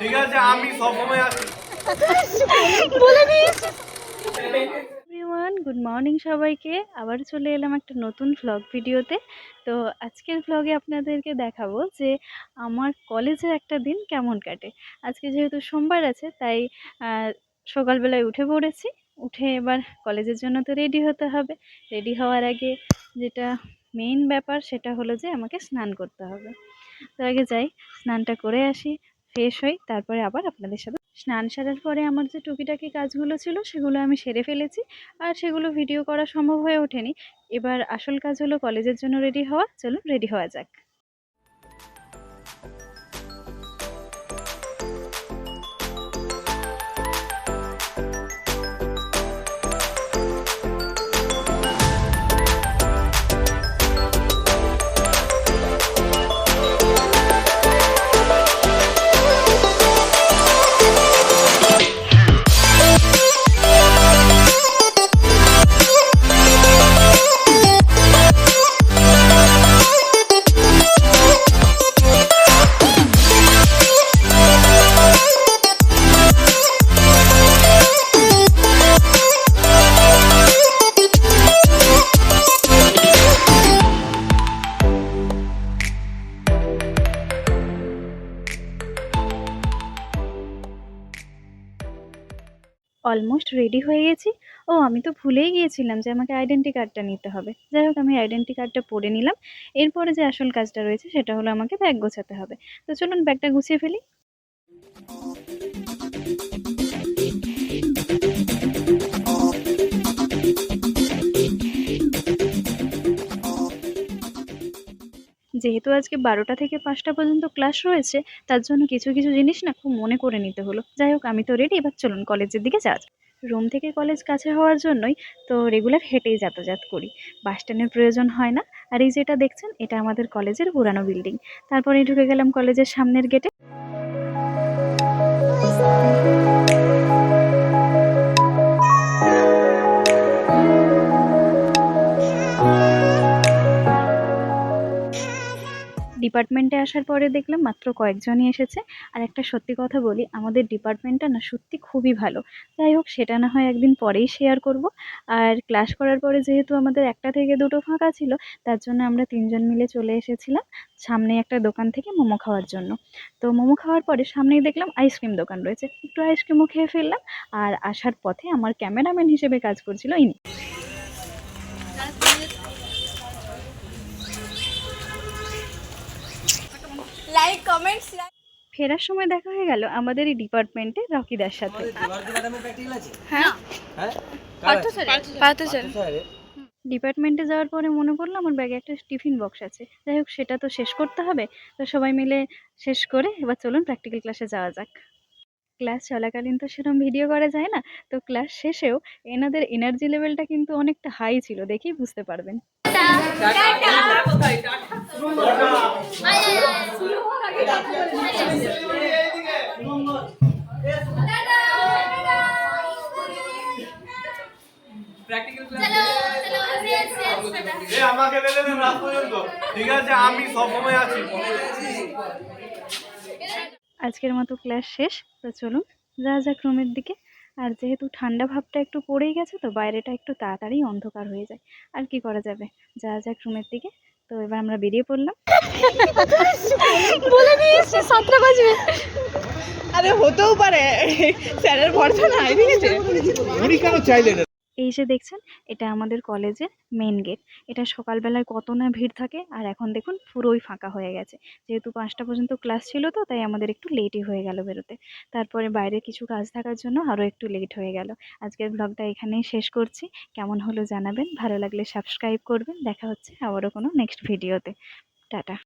ঠিক আছে আমি সবসময় গুড মর্নিং সবাইকে। আবার চলে এলাম একটা নতুন ভ্লগ ভিডিওতে। তো আজকের ভ্লগে আপনাদেরকে দেখাবো যে আমার কলেজের একটা দিন কেমন কাটে। আজকে যেহেতু সোমবার আছে তাই সকালবেলায় উঠে পড়েছি। উঠে এবার কলেজের জন্য তো রেডি হতে হবে। রেডি হওয়ার আগে যেটা মেইন ব্যাপার সেটা হলো যে আমাকে স্নান করতে হবে। তো আগে যাই স্নানটা করে আসি। ফ্রেশ হই, তারপরে আবার আপনাদের সাথে স্নান সারার পরে আমার যে টুকিটাকি কাজগুলো ছিল, সেগুলো আমি সেরে ফেলেছি। আর সেগুলো ভিডিও করা সম্ভব হয়ে ওঠেনি। এবার আসল কাজ হলো কলেজের জন্য রেডি হওয়া। চলুন রেডি হওয়া যাক। অলমোস্ট রেডি হয়ে গেছি। ও, আমি তো ভুলেই গিয়েছিলাম যে আমাকে আইডেন্টি কার্ডটা নিতে হবে। যাই হোক, আমি আইডেন্টি কার্ডটা পরে নিলাম। এরপরে যে আসল কাজটা রয়েছে, সেটা হলো আমাকে ব্যাগ গোছাতে হবে। তো চলুন ব্যাগটা গুছিয়ে ফেলি। যেহেতু আজকে বারোটা থেকে পাঁচটা পর্যন্ত ক্লাস রয়েছে, তার জন্য কিছু কিছু জিনিস না খুব মনে করে নিতে হলো। যাই হোক, আমি তো রেডি এবার চলুন কলেজের দিকে যাওয়া রুম থেকে কলেজ কাছে হওয়ার জন্যই তো রেগুলার হেঁটেই যাতায়াত করি। বাস স্ট্যান্ডের প্রয়োজন হয় না। আর এই যেটা দেখছেন, এটা আমাদের কলেজের পুরানো বিল্ডিং তারপরে ঢুকে গেলাম কলেজের সামনের গেটে ডিপার্টমেন্টে আসার পরে দেখলাম মাত্র কয়েকজনই এসেছে। আর একটা সত্যি কথা বলি, আমাদের ডিপার্টমেন্টটা না সত্যি খুবই ভালো। যাই হোক, সেটা না হয় একদিন পরেই শেয়ার করব। আর ক্লাস করার পরে যেহেতু আমাদের একটা থেকে দুটো ফাঁকা ছিল, তার জন্য আমরা তিনজন মিলে চলে এসেছিলাম সামনে একটা দোকান থেকে মোমো খাওয়ার জন্য। তো মোমো খাওয়ার পরে সামনেই দেখলাম আইসক্রিম দোকান রয়েছে। একটু আইসক্রিমও খেয়ে ফেললাম। আর আসার পথে আমার ক্যামেরাম্যান হিসেবে কাজ করছিল ইনি। লাইক কমেন্টস ফেরার সময় দেখা হয়ে গেল আমাদের এই ডিপার্টমেন্টে রকিদার সাথে হ্যাঁ। ডিপার্টমেন্টে যাওয়ার পরে মনে পড়ল আমার ব্যাগে একটা টিফিন বক্স আছে। যাই হোক সেটা তো শেষ করতে হবে। তো সবাই মিলে শেষ করে এবার চলুন প্র্যাকটিক্যাল ক্লাসে যাওয়া যাক। ক্লাস চলাকালীন তো সেরকম ভিডিও করা যায় না। তো ক্লাস শেষেও এনাদের এনার্জি লেভেলটা কিন্তু অনেকটা হাই ছিল দেখেই বুঝতে পারবেন। আমাকে দেন রাত পর্যন্ত। ঠিক আছে আমি সবসময় আছি। আজকের মতো ক্লাস শেষ। তো চলুন যা যাক রুমের দিকে আর যেহেতু ঠান্ডা ভাবটা একটু পড়েই গেছে তো বাইরেটা একটু তাড়াতাড়ি অন্ধকার হয়ে যায়। আর কি করা যাবে? যা যাক রুমের দিকে। তো এবার আমরা বেরিয়ে পড়লাম। বলে দিয়েছি সাতটা বাজবে। আরে হতেও পারে। স্যারের ভরসা নাই ঠিক আছে? উনি কেন চাইলেন এই যে দেখছেন, এটা আমাদের কলেজের মেন গেট এটা সকালবেলায় কত না ভিড় থাকে, আর এখন দেখুন পুরোই ফাঁকা হয়ে গেছে। যেহেতু পাঁচটা পর্যন্ত ক্লাস ছিল তো, তাই আমাদের একটু লেটই হয়ে গেল বেরোতে। তারপরে বাইরে কিছু কাজ থাকার জন্য আরও একটু লেট হয়ে গেল। আজকের ব্লগটা এখানেই শেষ করছি। কেমন হলো জানাবেন। ভালো লাগলে সাবস্ক্রাইব করবেন। দেখা হচ্ছে আবারও কোনো নেক্সট ভিডিওতে টাটা।